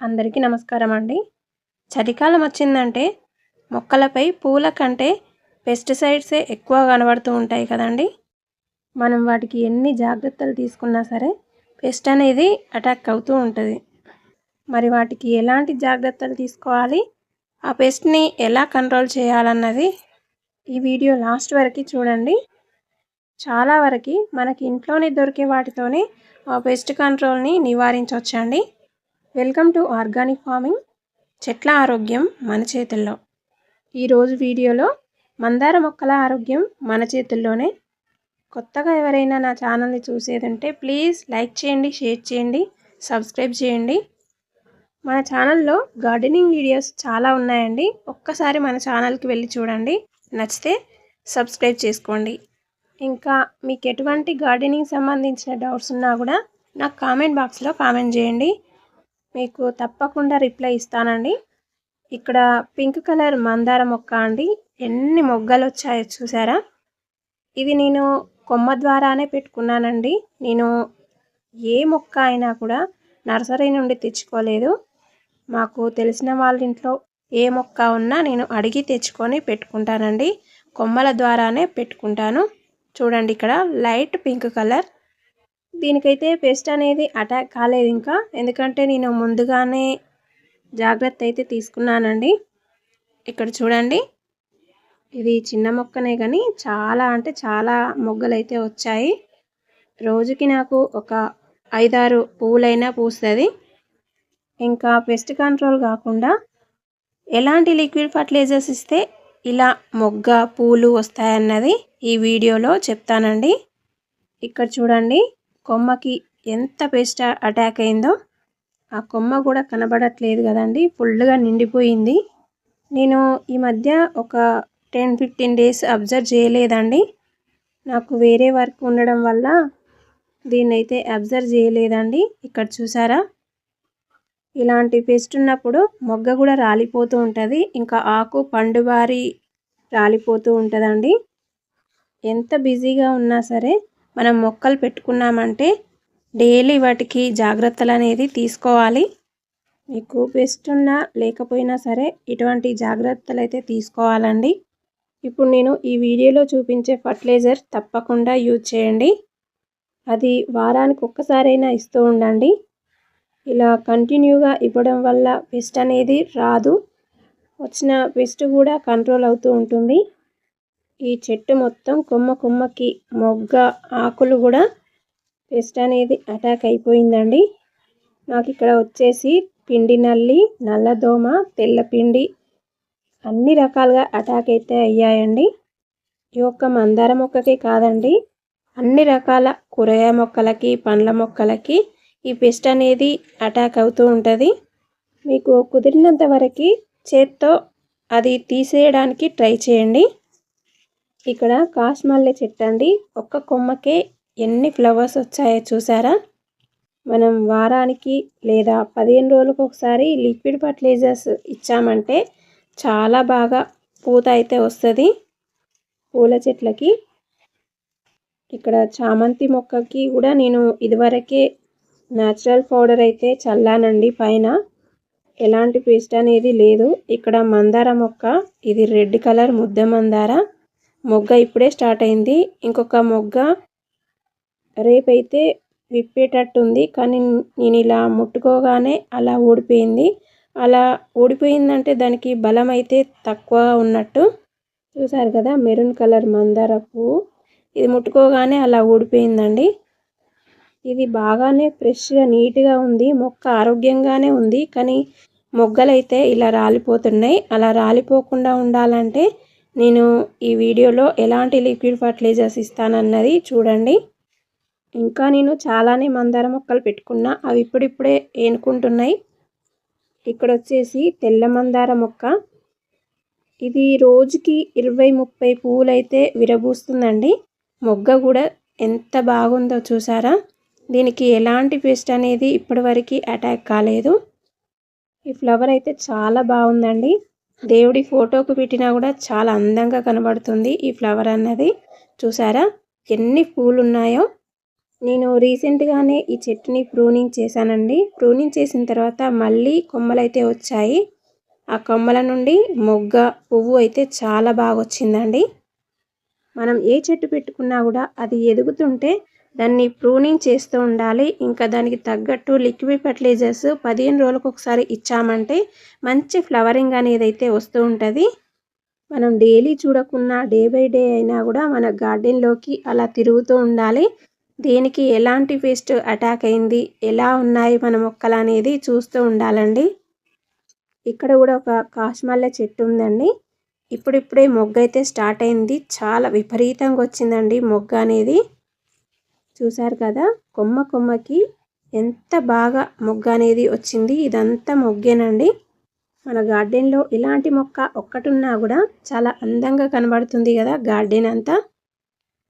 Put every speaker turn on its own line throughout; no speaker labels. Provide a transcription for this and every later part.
అందరికీ నమస్కారం అండి చలికాలం వచ్చిందంటే మొక్కలపై పూల కంటే పెస్టిసైడ్సే ఎక్కువ కనబడుతూ ఉంటాయి కదండి. మనం వాటికి ఎన్ని జాగ్రత్తలు తీసుకున్నా సరే పెస్ట్ అనేది అటాక్ అవుతూ ఉంటుంది. మరి వాటికి ఎలాంటి జాగ్రత్తలు తీసుకోవాలి? ఆ పెస్ట్ని ఎలా కంట్రోల్ చేయాలన్నది ఈ వీడియో లాస్ట్ వరకు చూడండి. చాలా వరకు మనకి ఇంట్లోనే దొరికే వాటితోనే ఆ పెస్ట్ కంట్రోల్ని నివారించవచ్చండి. వెల్కమ్ టు ఆర్గానిక్ ఫార్మింగ్ చెట్ల ఆరోగ్యం మన చేతుల్లో. ఈరోజు వీడియోలో మందార మొక్కల ఆరోగ్యం మన చేతుల్లోనే. కొత్తగా ఎవరైనా నా ఛానల్ని చూసేదంటే ప్లీజ్ లైక్ చేయండి షేర్ చేయండి సబ్స్క్రైబ్ చేయండి. మన ఛానల్లో గార్డెనింగ్ వీడియోస్ చాలా ఉన్నాయండి. ఒక్కసారి మన ఛానల్కి వెళ్ళి చూడండి. నచ్చితే సబ్స్క్రైబ్ చేసుకోండి. ఇంకా మీకు ఎటువంటి గార్డెనింగ్ సంబంధించిన డౌట్స్ ఉన్నా కూడా నాకు కామెంట్ బాక్స్లో కామెంట్ చేయండి. మీకు తప్పకుండా రిప్లై ఇస్తానండి. ఇక్కడ పింక్ కలర్ మందార మొక్క అండి. ఎన్ని మొగ్గలు వచ్చాయో చూసారా? ఇది నేను కొమ్మ ద్వారానే పెట్టుకున్నానండి. నేను ఏ మొక్క అయినా కూడా నర్సరీ నుండి తెచ్చుకోలేదు. మాకు తెలిసిన వాళ్ళ ఇంట్లో ఏ మొక్క ఉన్నా నేను అడిగి తెచ్చుకొని పెట్టుకుంటానండి. కొమ్మల ద్వారానే పెట్టుకుంటాను. చూడండి ఇక్కడ లైట్ పింక్ కలర్ దీనికైతే పెస్ట్ అనేది అటాక్ కాలేదు ఇంకా. ఎందుకంటే నేను ముందుగానే జాగ్రత్త అయితే తీసుకున్నానండి. ఇక్కడ చూడండి. ఇది చిన్న మొక్కనే కానీ చాలా అంటే చాలా మొగ్గలు అయితే వచ్చాయి. రోజుకి నాకు ఒక ఐదారు పువ్వులైనా పూస్తుంది. ఇంకా పెస్ట్ కంట్రోల్ కాకుండా ఎలాంటి లిక్విడ్ ఫర్టిలైజర్స్ ఇస్తే ఇలా మొగ్గ పూలు వస్తాయన్నది ఈ వీడియోలో చెప్తానండి. ఇక్కడ చూడండి. కొమ్మకి ఎంత పేస్ట్ అటాక్ అయిందో ఆ కొమ్మ కూడా కనబడట్లేదు కదండి. ఫుల్గా నిండిపోయింది. నేను ఈ మధ్య ఒక టెన్ ఫిఫ్టీన్ డేస్ అబ్జర్వ్ చేయలేదండి. నాకు వేరే వర్క్ ఉండడం వల్ల దీన్ని అయితే అబ్జర్వ్ చేయలేదండి. ఇక్కడ చూసారా? ఇలాంటి పెస్ట్ ఉన్నప్పుడు మొగ్గ కూడా రాలిపోతూ ఉంటుంది. ఇంకా ఆకు పండుబారి రాలిపోతూ ఉంటుందండి. ఎంత బిజీగా ఉన్నా సరే మనం మొక్కలు పెట్టుకున్నామంటే డైలీ వాటికి జాగ్రత్తలు అనేది తీసుకోవాలి. మీకు పెస్ట్ ఉన్నా లేకపోయినా సరే ఇటువంటి జాగ్రత్తలు అయితే తీసుకోవాలండి. ఇప్పుడు నేను ఈ వీడియోలో చూపించే ఫర్టిలైజర్ తప్పకుండా యూజ్ చేయండి. అది వారానికి ఒక్కసారైనా ఇస్తూ ఉండండి. ఇలా కంటిన్యూగా ఇవ్వడం వల్ల పెస్ట్ అనేది రాదు. వచ్చిన పెస్ట్ కూడా కంట్రోల్ అవుతూ ఉంటుంది. ఈ చెట్టు మొత్తం కొమ్మ కొమ్మకి మొగ్గ ఆకులు కూడా పెస్ట్ అనేది అటాక్ అయిపోయిందండి. నాకు ఇక్కడ వచ్చేసి పిండి నల్లి నల్లదోమ తెల్లపిండి అన్ని రకాలుగా అటాక్ అయితే అయ్యాయండి. ఈ యొక్క మందార మొక్కకే కాదండి అన్ని రకాల కూరగాయ మొక్కలకి పండ్ల మొక్కలకి ఈ పెస్ట్ అనేది అటాక్ అవుతూ ఉంటుంది. మీకు కుదిరినంత వరకు చేత్తో అది తీసేయడానికి ట్రై చేయండి. ఇక్కడ కాశ్మల్లె చెట్టు అండి ఒక్క కొమ్మకే ఎన్ని ఫ్లవర్స్ వచ్చాయో చూసారా? మనం వారానికి లేదా పదిహేను రోజులకు ఒకసారి లిక్విడ్ ఫర్టిలైజర్స్ ఇచ్చామంటే చాలా బాగా పూత అయితే వస్తుంది. పూల చెట్లకి. ఇక్కడ చామంతి మొక్కకి కూడా నేను ఇదివరకే న్యాచురల్ పౌడర్ అయితే చల్లానండి పైన. ఎలాంటి పేస్ట్ అనేది లేదు. ఇక్కడ మందార మొక్క ఇది రెడ్ కలర్ ముద్ద మందార. మొగ్గ ఇప్పుడే స్టార్ట్ అయింది. ఇంకొక మొగ్గ రేపైతే విప్పేటట్టు ఉంది కానీ నేను ఇలా ముట్టుకోగానే అలా ఊడిపోయింది. అలా ఊడిపోయిందంటే దానికి బలం అయితే తక్కువ ఉన్నట్టు చూసారు కదా మెరూన్ కలర్ మందార పువ్వు. ఇది ముట్టుకోగానే అలా ఊడిపోయిందండి. ఇది బాగానే ఫ్రెష్గా నీట్గా ఉంది. మొక్క ఆరోగ్యంగానే ఉంది. కానీ మొగ్గలైతే ఇలా రాలిపోతున్నాయి. అలా రాలిపోకుండా ఉండాలంటే నేను ఈ వీడియోలో ఎలాంటి లిక్విడ్ ఫర్టిలైజర్స్ ఇస్తానన్నది చూడండి. ఇంకా నేను చాలానే మందార మొక్కలు పెట్టుకున్నా అవి ఇప్పుడిప్పుడే ఏనుకుంటున్నాయి. ఇక్కడ వచ్చేసి తెల్ల మందార మొక్క. ఇది రోజుకి ఇరవై ముప్పై పువ్వులు అయితే విరబూస్తుందండి. మొగ్గ కూడా ఎంత బాగుందో చూసారా? దీనికి ఎలాంటి పేస్ట్ అనేది ఇప్పటివరకు అటాక్ కాలేదు. ఈ ఫ్లవర్ అయితే చాలా బాగుందండి. దేవుడి ఫోటోకు పెట్టినా కూడా చాలా అందంగా కనబడుతుంది ఈ ఫ్లవర్ అన్నది. చూసారా? ఎన్ని పూలు ఉన్నాయో నేను రీసెంట్గానే ఈ చెట్టుని ప్రూనింగ్ చేశానండి. ప్రూనింగ్ చేసిన తర్వాత మళ్ళీ కొమ్మలైతే వచ్చాయి. ఆ కొమ్మల నుండి మొగ్గ పువ్వు అయితే చాలా బాగా వచ్చిందండి మనం ఏ చెట్టు పెట్టుకున్నా కూడా అది ఎదుగుతుంటే దాన్ని ప్రూనింగ్ చేస్తూ ఉండాలి. ఇంకా దానికి తగ్గట్టు లిక్విడ్ ఫర్టిలైజర్స్ పదిహేను రోజులకు ఒకసారి ఇచ్చామంటే మంచి ఫ్లవరింగ్ అనేది అయితే వస్తూ ఉంటుంది. మనం డైలీ చూడకున్నా డే బై డే అయినా కూడా మన గార్డెన్లోకి అలా తిరుగుతూ ఉండాలి. దేనికి ఎలాంటి పేస్ట్ అటాక్ అయింది ఎలా ఉన్నాయి మన మొక్కలు అనేది చూస్తూ ఉండాలండి. ఇక్కడ కూడా ఒక కాశ్మల్ల చెట్టు ఉందండి. ఇప్పుడిప్పుడే మొగ్గ అయితే స్టార్ట్ అయింది. చాలా విపరీతంగా వచ్చిందండి మొగ్గ అనేది. చూసారు కదా? కొమ్మ కొమ్మకి ఎంత బాగా మొగ్గ అనేది వచ్చింది. ఇదంతా మొగ్గేనండి. మన గార్డెన్లో ఇలాంటి మొక్క ఒక్కటున్నా కూడా చాలా అందంగా కనబడుతుంది కదా గార్డెన్ అంతా.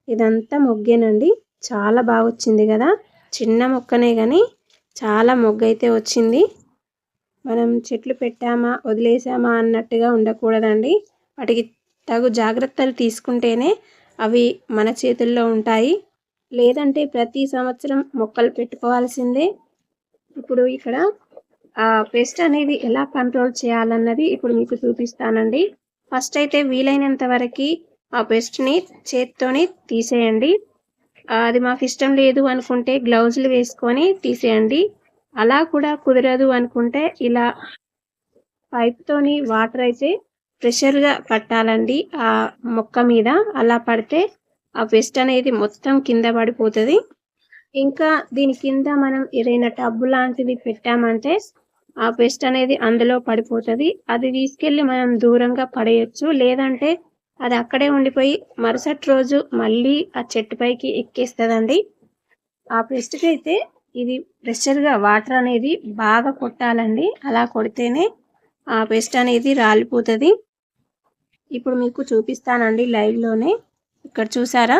ఇదంతా మొగ్గేనండి. చాలా బాగా వచ్చింది కదా? చిన్న మొక్కనే కానీ చాలా మొగ్గ అయితే వచ్చింది. మనం చెట్లు పెట్టామా వదిలేసామా అన్నట్టుగా ఉండకూడదండి. వాటికి తగు జాగ్రత్తలు తీసుకుంటేనే అవి మన చేతుల్లో ఉంటాయి. లేదంటే ప్రతి సంవత్సరం మొక్కలు పెట్టుకోవాల్సిందే. ఇప్పుడు ఇక్కడ ఆ పెస్ట్ అనేది ఎలా కంట్రోల్ చేయాలన్నది ఇప్పుడు మీకు చూపిస్తానండి. ఫస్ట్ అయితే వీలైనంత వరకు ఆ పెస్ట్ని చేత్తోని తీసేయండి. అది మాకు ఇష్టం లేదు అనుకుంటే గ్లౌజులు వేసుకొని తీసేయండి. అలా కూడా కుదరదు అనుకుంటే ఇలా పైప్తోని వాటర్ అయితే ప్రెషర్గా పట్టాలండి ఆ మొక్క మీద. అలా పడితే ఆ వెస్ట్ అనేది మొత్తం కింద పడిపోతుంది. ఇంకా దీని కింద మనం ఏదైనా టబ్బు లాంటిది పెట్టామంటే ఆ వెస్ట్ అనేది అందులో పడిపోతుంది. అది తీసుకెళ్ళి మనం దూరంగా పడేయచ్చు. లేదంటే అది అక్కడే ఉండిపోయి మరుసటి రోజు మళ్ళీ ఆ చెట్టు పైకి ఎక్కేస్తుందండి. ఆ పెస్ట్కి అయితే ఇది ప్రెషర్గా వాటర్ అనేది బాగా కొట్టాలండి. అలా కొడితేనే ఆ పెస్ట్ అనేది రాలిపోతుంది. ఇప్పుడు మీకు చూపిస్తానండి లైవ్లోనే. ఇక్కడ చూసారా?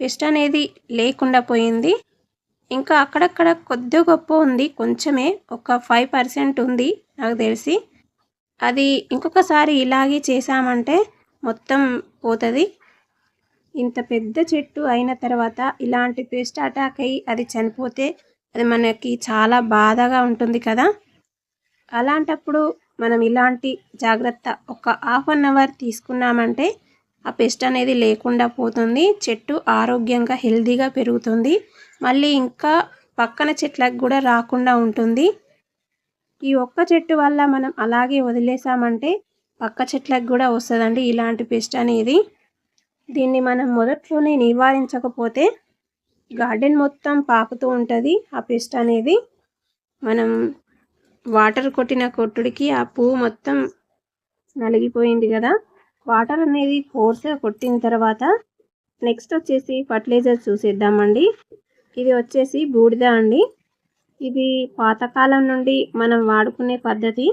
పెస్ట్ అనేది లేకుండా పోయింది. ఇంకా అక్కడక్కడ కొద్ది గొప్ప ఉంది. కొంచెమే ఒక ఫైవ్ పర్సెంట్ ఉంది నాకు తెలిసి. అది ఇంకొకసారి ఇలాగే చేసామంటే మొత్తం పోతుంది. ఇంత పెద్ద చెట్టు అయిన తర్వాత ఇలాంటి పెస్ట్ అటాక్ అయ్యి అది చనిపోతే అది మనకి చాలా బాధగా ఉంటుంది కదా. అలాంటప్పుడు మనం ఇలాంటి జాగ్రత్త ఒక హాఫ్ అన్ అవర్ తీసుకున్నామంటే ఆ పెస్ట్ అనేది లేకుండా పోతుంది. చెట్టు ఆరోగ్యంగా హెల్తీగా పెరుగుతుంది. మళ్ళీ ఇంకా పక్కన చెట్లకు కూడా రాకుండా ఉంటుంది. ఈ ఒక్క చెట్టు వల్ల మనం అలాగే వదిలేసామంటే పక్క చెట్లకు కూడా వస్తుందండి ఇలాంటి పెస్ట్ అనేది. దీన్ని మనం మొదట్లోనే నివారించకపోతే గార్డెన్ మొత్తం పాకుతూ ఉంటుంది ఆ పెస్ట్ అనేది. మనం వాటర్ కొట్టిన కొట్టుడికి ఆ పువ్వు మొత్తం నలిగిపోయింది కదా. వాటర్ అనేది ఫోర్స్గా కొట్టిన తర్వాత నెక్స్ట్ వచ్చేసి ఫర్టిలైజర్ చూసేద్దామండి. ఇది వచ్చేసి బూడిద అండి. ఇది పాతకాలం నుండి మనం వాడుకునే పద్ధతి.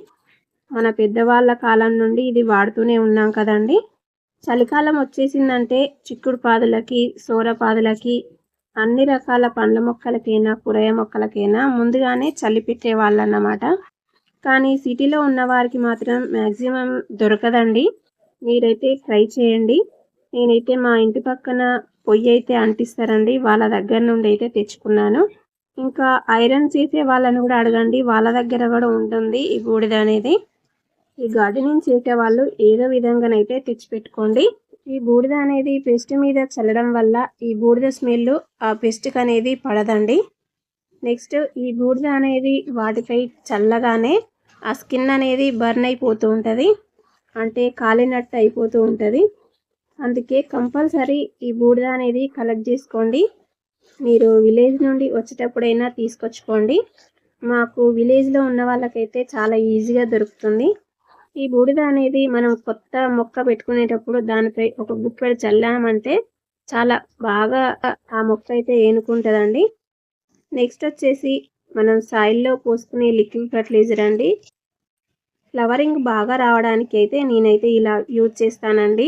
మన పెద్దవాళ్ళ కాలం నుండి ఇది వాడుతూనే ఉన్నాం కదండి. చలికాలం వచ్చేసిందంటే చిక్కుడు పాదులకి సోరపాదులకి అన్ని రకాల పండ్ల మొక్కలకైనా కూరగాయ మొక్కలకైనా ముందుగానే చల్లి పెట్టేవాళ్ళు అన్నమాట కానీ సిటీలో ఉన్న వారికి మాత్రం మ్యాక్సిమం దొరకదండి. మీరైతే ట్రై చేయండి. నేనైతే మా ఇంటి పక్కన పొయ్యి అయితే అంటిస్తారండి. వాళ్ళ దగ్గర నుండి అయితే తెచ్చుకున్నాను. ఇంకా ఐరన్ చేసే వాళ్ళని కూడా అడగండి. వాళ్ళ దగ్గర కూడా ఉంటుంది ఈ బూడిద అనేది. ఈ గార్డెనింగ్ చేసే వాళ్ళు ఏదో విధంగానైతే తెచ్చిపెట్టుకోండి ఈ బూడిద అనేది పెస్ట్ మీద చల్లడం వల్ల ఈ బూడిద స్మెల్ ఆ పెస్ట్కి అనేది పడదండి. నెక్స్ట్ ఈ బూడిద అనేది వాటిపై చల్లగానే ఆ స్కిన్ అనేది బర్న్ అయిపోతూ ఉంటుంది. అంటే కాలినట్టు అయిపోతూ ఉంటుంది. అందుకే కంపల్సరీ ఈ బూడిద అనేది కలెక్ట్ చేసుకోండి. మీరు విలేజ్ నుండి వచ్చేటప్పుడైనా తీసుకొచ్చుకోండి. మాకు విలేజ్లో ఉన్న వాళ్ళకైతే చాలా ఈజీగా దొరుకుతుంది. ఈ బూడిద అనేది మనం కొత్త మొక్క పెట్టుకునేటప్పుడు దానిపై ఒక గుప్పెడు చల్లామంటే చాలా బాగా ఆ మొక్క అయితే ఏనుకుంటుందండి. నెక్స్ట్ వచ్చేసి మనం సాయిల్లో పోసుకునే లిక్విడ్ ఫర్టిలైజర్ అండి. ఫ్లవరింగ్ బాగా రావడానికి అయితే నేనైతే ఇలా యూజ్ చేస్తానండి.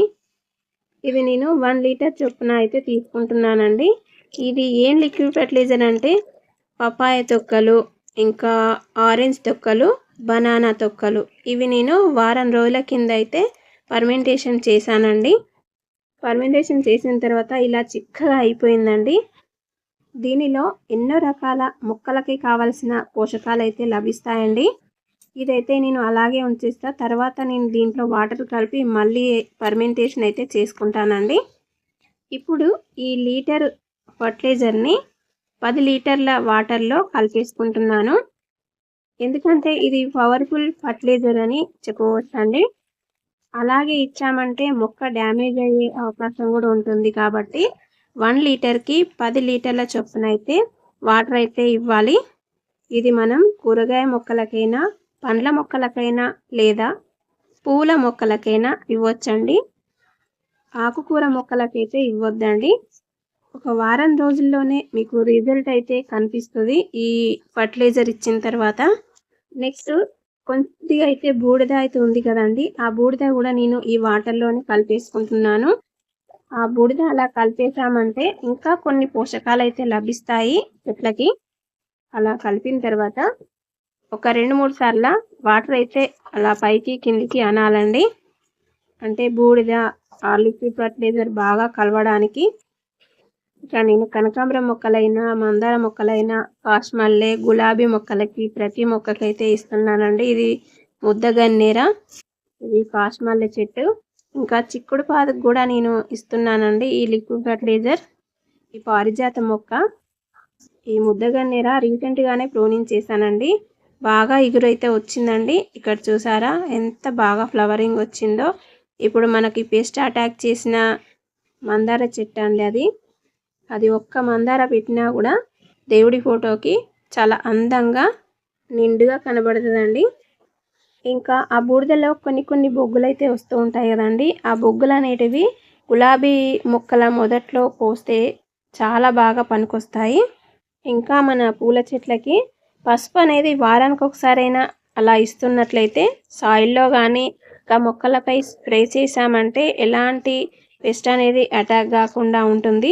ఇది నేను వన్ లీటర్ చొప్పున అయితే తీసుకుంటున్నానండి. ఇది ఏం లిక్విడ్ ఫర్టిలైజర్ అంటే పపాయ తొక్కలు ఇంకా ఆరెంజ్ తొక్కలు బనానా తొక్కలు. ఇవి నేను వారం రోజుల కింద అయితే పర్మెంటేషన్ చేశానండి. పర్మెంటేషన్ చేసిన తర్వాత ఇలా చిక్కగా అయిపోయిందండి. దీనిలో ఎన్నో రకాల మొక్కలకి కావలసిన పోషకాలు అయితే లభిస్తాయండి. ఇదైతే నేను అలాగే ఉంచేస్తా. తర్వాత నేను దీంట్లో వాటర్ కలిపి మళ్ళీ ఫర్మెంటేషన్ అయితే చేసుకుంటానండి. ఇప్పుడు ఈ లీటర్ ఫర్టిలైజర్ని పది లీటర్ల వాటర్లో కలిపేసుకుంటున్నాను. ఎందుకంటే ఇది పవర్ఫుల్ ఫర్టిలైజర్ అని చెప్పవచ్చండి అలాగే ఇచ్చామంటే మొక్క డ్యామేజ్ అయ్యే అవకాశం కూడా ఉంటుంది కాబట్టి వన్ లీటర్కి పది లీటర్ల చొప్పున అయితే వాటర్ అయితే ఇవ్వాలి. ఇది మనం కూరగాయ మొక్కలకైనా పండ్ల మొక్కలకైనా లేదా పూల మొక్కలకైనా ఇవ్వచ్చండి. ఆకుకూర మొక్కలకైతే ఇవ్వద్దండి. ఒక వారం రోజుల్లోనే మీకు రిజల్ట్ అయితే కనిపిస్తుంది ఈ ఫర్టిలైజర్ ఇచ్చిన తర్వాత. నెక్స్ట్ కొద్దిగా అయితే బూడిద అయితే ఉంది కదండి. ఆ బూడిద కూడా నేను ఈ వాటర్లోనే కలిపేసుకుంటున్నాను. ఆ బూడిద అలా కలిపేసామంటే ఇంకా కొన్ని పోషకాలు అయితే లభిస్తాయి చెట్లకి. అలా కలిపిన తర్వాత ఒక రెండు మూడు సార్ల వాటర్ అయితే అలా పైకి కిందికి అనాలండి. అంటే బూడిద ఆ లిక్విడ్ ఫర్టిలైజర్ బాగా కలవడానికి ఇట్లా నేను కనకాంబరం మొక్కలైనా మందార మొక్కలైనా కాశ్మల్లె గులాబీ మొక్కలకి ప్రతి మొక్కకైతే ఇస్తున్నానండి. ఇది ముద్దగన్నేర ఇది కాశ్మల్లె చెట్టు. ఇంకా చిక్కుడు పాదకు కూడా నేను ఇస్తున్నానండి ఈ లిక్విడ్ ఫర్టిలైజర్. ఈ పారిజాత మొక్క ఈ ముద్దగన్నేర రీసెంట్గానే ప్రూనింగ్ చేశానండి. బాగా ఎగురైతే వచ్చిందండి. ఇక్కడ చూసారా? ఎంత బాగా ఫ్లవరింగ్ వచ్చిందో. ఇప్పుడు మనకి పెస్ట్ అటాక్ చేసిన మందార చెట్టు అండి అది. అది ఒక్క మందార పెట్టినా కూడా దేవుడి ఫోటోకి చాలా అందంగా నిండుగా కనబడుతుందండి. ఇంకా ఆ బూడిదలో కొన్ని కొన్ని బొగ్గులు అయితే వస్తూ ఉంటాయి కదండి. ఆ బొగ్గులు అనేటివి గులాబీ మొక్కల మొదట్లో పోస్తే చాలా బాగా పనికొస్తాయి. ఇంకా మన పూల చెట్లకి పసుపు అనేది వారానికి ఒకసారైనా అలా ఇస్తున్నట్లయితే సాయిల్లో కానీ ఇంకా మొక్కలపై స్ప్రే చేసామంటే ఎలాంటి పెస్ట్ అనేది అటాక్ కాకుండా ఉంటుంది.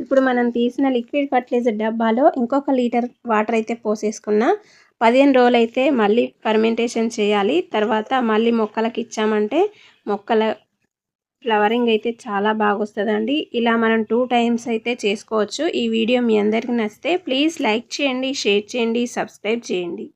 ఇప్పుడు మనం తీసిన లిక్విడ్ ఫర్టిలైజర్ డబ్బాలో ఇంకొక లీటర్ వాటర్ అయితే పోసేసుకున్న పదిహేను రోజులు అయితే మళ్ళీ ఫర్మెంటేషన్ చేయాలి. తర్వాత మళ్ళీ మొక్కలకి ఇచ్చామంటే మొక్కల ఫ్లవరింగ్ అయితే చాలా బాగా వస్తుందండి ఇలా మనం టూ టైమ్స్ అయితే చేసుకోవచ్చు. ఈ వీడియో మీ అందరికీ నచ్చితే ప్లీజ్ లైక్ చేయండి షేర్ చేయండి సబ్స్క్రైబ్ చేయండి.